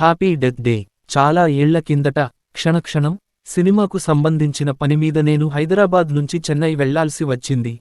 Happy death day చాలా ఏళ్ళ కిందట క్షణక్షణం సినిమాకు సంబంధించిన పనిమీద నేను హైదరాబాద్ నుంచి చెన్నై వెళ్ళాల్సి వచ్చింది.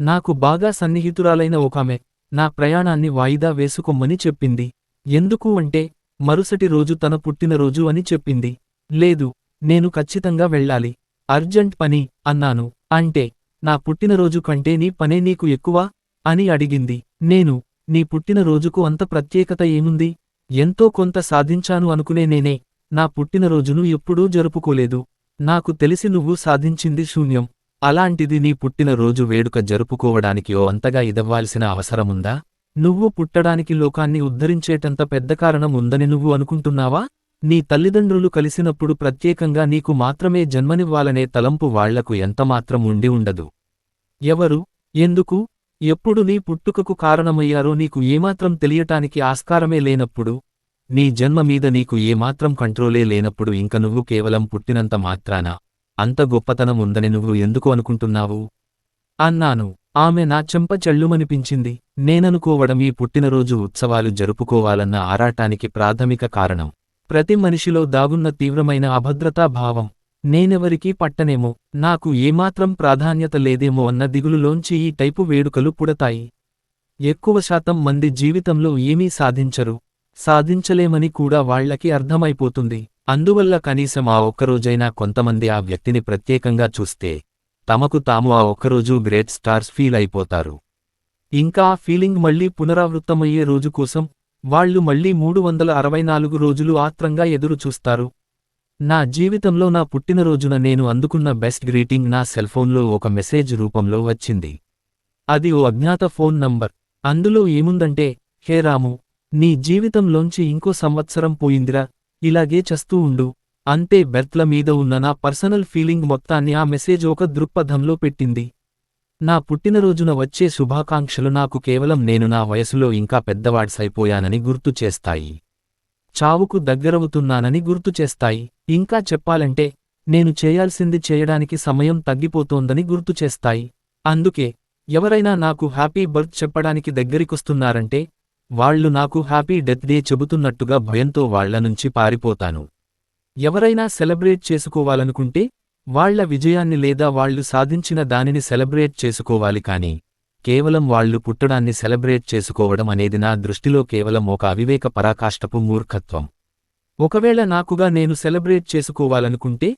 నాకు బాగా సన్నిహితురాలైన ఒకామె నా ప్రయాణాన్ని వాయిదా వేసుకోమని చెప్పింది. ఎందుకు అంటే మరుసటి రోజు తన పుట్టినరోజు అని చెప్పింది. లేదు నేను ఖచ్చితంగా వెళ్ళాలి. అర్జెంట్ పని అన్నాను. అంటే నా పుట్టినరోజు కంటే నీ పనే నీకు ఎక్కువ? అని అడిగింది. నేను నీ పుట్టినరోజుకు అంత ప్రత్యేకత ఏముంది? ఎంతో కొంత సాధించాను అనుకునే నేనే. నా పుట్టినరోజును ఎప్పుడూ జరుపుకోలేదు. నాకు తెలిసి నువ్వు సాధించింది శూన్యం. అలాంటిది నీ పుట్టినరోజు వేడుక జరుపుకోవడానికి ఓ అంతగా ఇదవ్వాల్సిన అవసరముందా? నువ్వు పుట్టడానికి లోకాన్ని ఉద్ధరించేటంత పెద్ద కారణం ఉందని నువ్వు అనుకుంటున్నావా? నీ తల్లిదండ్రులు కలిసినప్పుడు ప్రత్యేకంగా నీకు మాత్రమే జన్మనివ్వాలనే తలంపు వాళ్ళకు ఎంతమాత్రం ఉండి ఉండదు. ఎవరు? ఎందుకు? ఎప్పుడు నీ పుట్టుకకు కారణమయ్యారో నీకు ఏమాత్రం తెలియటానికి ఆస్కారమే లేనప్పుడు నీ జన్మ మీద నీకు ఏమాత్రం కంట్రోలే లేనప్పుడు ఇంక నువ్వు కేవలం పుట్టినంత మాత్రాన అంత గొప్పతనం ఉందని నువ్వు ఎందుకు అనుకుంటున్నావు? అన్నాను. ఆమె నా చెంప చెల్లుమనిపించింది నేననుకోవడం ఈ పుట్టినరోజు ఉత్సవాలు జరుపుకోవాలన్న ఆరాటానికి ప్రాథమిక కారణం. ప్రతి మనిషిలో దాగున్న తీవ్రమైన అభద్రతా భావం. నేనెవరికీ పట్టనేమో నాకు ఏమాత్రం ప్రాధాన్యత లేదేమో అన్న దిగులులోంచి ఈ టైపు వేడుకలు పుడతాయి. ఎక్కువ శాతం మంది జీవితంలో ఏమీ సాధించరు. సాధించలేమని కూడా వాళ్ళకి అర్థమైపోతుంది. అందువల్ల కనీసం ఆ ఒక్కరోజైనా కొంతమంది ఆ వ్యక్తిని ప్రత్యేకంగా చూస్తే తమకు తాము ఆ ఒక్కరోజు గ్రేట్ స్టార్స్ ఫీల్ అయిపోతారు. ఇంకా ఆ ఫీలింగ్ మళ్ళీ పునరావృత్తమయ్యే రోజు కోసం వాళ్ళు మళ్ళీ మూడు వందల అరవై నాలుగు రోజులు ఆత్రంగా ఎదురుచూస్తారు. నా జీవితంలో నా పుట్టినరోజున నేను అందుకున్న బెస్ట్ గ్రీటింగ్ నా సెల్ఫోన్లో ఒక మెసేజ్ రూపంలో వచ్చింది. అది ఓ అజ్ఞాత ఫోన్ నంబర్. అందులో ఏముందంటే హే రాము నీ జీవితంలోంచి ఇంకో సంవత్సరం పోయిందిరా ఇలాగే చస్తూ ఉండు అంతే బెర్త్ల మీద ఉన్న నా పర్సనల్ ఫీలింగ్ మొత్తాన్ని ఆ మెసేజ్ ఒక దృక్పథంలో పెట్టింది. నా పుట్టినరోజున వచ్చే శుభాకాంక్షలు నాకు కేవలం నేను నా వయసులో ఇంకా పెద్దవాడ్సైపోయానని గుర్తు చేస్తాయి. చావుకు దగ్గరవుతున్నానని గుర్తుచేస్తాయి ఇంకా చెప్పాలంటే నేను చేయాల్సింది చేయడానికి సమయం తగ్గిపోతోందని గుర్తు చేస్తాయి. అందుకే ఎవరైనా నాకు హ్యాపీ బర్త్ చెప్పడానికి దగ్గరికొస్తున్నారంటే వాళ్ళు నాకు హ్యాపీ డెత్ డే చెబుతున్నట్టుగా భయంతో వాళ్ళ నుంచి పారిపోతాను. ఎవరైనా సెలబ్రేట్ చేసుకోవాలనుకుంటే వాళ్ళ విజయాన్ని లేదా వాళ్ళు సాధించిన దానిని సెలబ్రేట్ చేసుకోవాలి కాని కేవలం వాళ్ళు పుట్టడాన్ని సెలబ్రేట్ చేసుకోవడం అనేది నా దృష్టిలో కేవలం ఒక అవివేక పరాకాష్టపు మూర్ఖత్వం. ఒకవేళ నాకుగా నేను సెలబ్రేట్ చేసుకోవాలనుకుంటే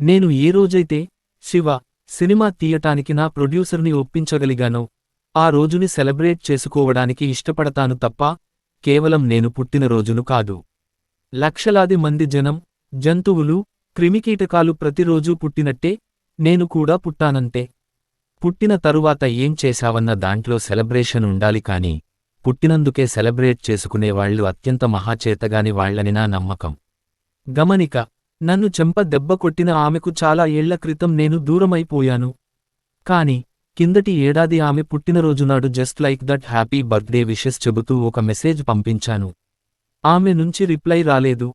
నేను ఏ రోజైతే శివ సినిమా తీయటానికి నా ప్రొడ్యూసర్ని ఒప్పించగలిగానో ఆ రోజుని సెలబ్రేట్ చేసుకోవడానికి ఇష్టపడతాను తప్ప కేవలం నేను పుట్టినరోజును కాదు. లక్షలాది మంది జనం జంతువులు క్రిమికీటకాలు ప్రతిరోజూ పుట్టినట్టే నేను కూడా పుట్టానంతే. పుట్టిన తరువాత ఏం చేశావన్న దాంట్లో సెలబ్రేషన్ ఉండాలి కాని పుట్టినందుకే సెలబ్రేట్ చేసుకునేవాళ్ళు అత్యంత మహాచేతగాని వాళ్ళని నా నమ్మకం. గమనిక నన్ను చెంప దెబ్బ కొట్టిన ఆమెకు చాలా ఏళ్ళ క్రితం నేను దూరమైపోయాను. కాని కిందటి ఏడాది ఆమె పుట్టినరోజునాడు just like that happy birthday wishes చెబుతూ ఒక మెసేజ్ పంపించాను. ఆమె నుంచి రిప్లై రాలేదు.